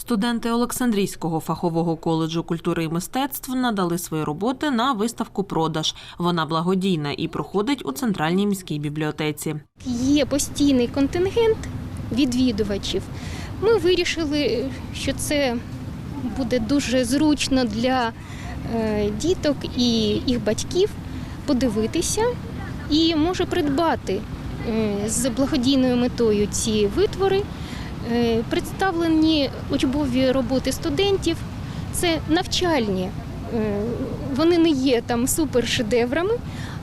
Студенти Олександрійського фахового коледжу культури і мистецтв надали свої роботи на виставку Продаж. Вона благодійна і проходить у центральній міській бібліотеці. Є постійний контингент відвідувачів. Ми вирішили, що це буде дуже зручно для е, діток і їх батьків подивитися і може придбати е, з благодійною метою ці витвори. Е, Представлені учбові роботи студентів. Це навчальні. Е, Вони не є там супершедеврами,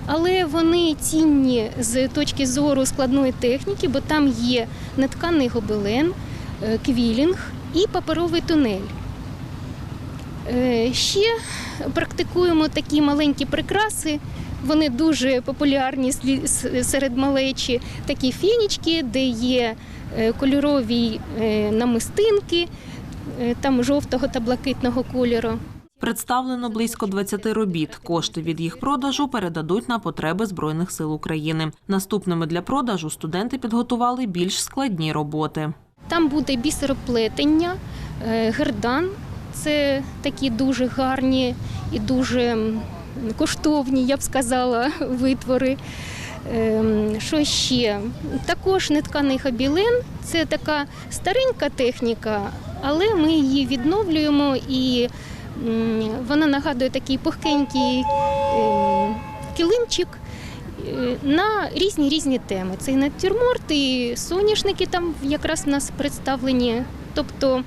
але вони цінні з точки зору складної техніки, бо там є нетканий гобелен, е, квілінг і паперовий тунель. Ще практикуємо такі маленькі прикраси. Вони дуже популярні серед малечі. Такі фінічки, де є кольорові е, намистинки, е, там жовтого та блакитного кольору. Представлено близько 20 робіт. Кошти від їх продажу передадуть на потреби Збройних сил України. Наступними для продажу студенти підготували більш складні роботи. Там буде бісероплетення, е, гердан. Це такі дуже гарні і дуже коштовні, я б сказала, витвори. Ем, Що ще? Також нетканий хабілен. Це така старенька техніка, але ми її відновлюємо і вона нагадує такий пухкенький ем, килимчик е, на різні різні теми. Це і натюрморт, і соняшники там якраз в нас представлені. Тобто,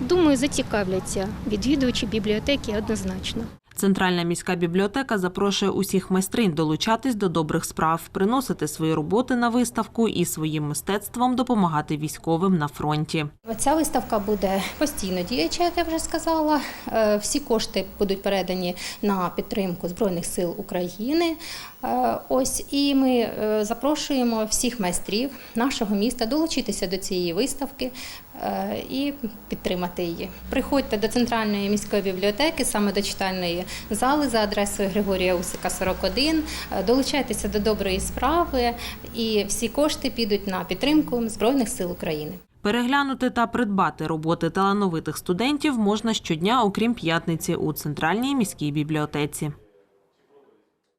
думаю, зацікавляться відвідувачі бібліотеки однозначно. Центральна міська бібліотека запрошує усіх майстринь долучатись до добрих справ, приносити свої роботи на виставку і своїм мистецтвом допомагати військовим на фронті. Ця виставка буде постійно діяча, як я вже сказала. Е, Всі кошти будуть передані на підтримку Збройних сил України. Е, Ось і ми е, запрошуємо всіх майстрів нашого міста долучитися до цієї виставки і підтримати її. Приходьте до центральної міської бібліотеки, саме до читальної зали за адресою Григорія Усика 41. Е, Долучайтеся до доброї справи, і всі кошти підуть на підтримку Збройних сил України. Переглянути та придбати роботи талановитих студентів можна щодня, окрім п'ятниці, у центральній міській бібліотеці.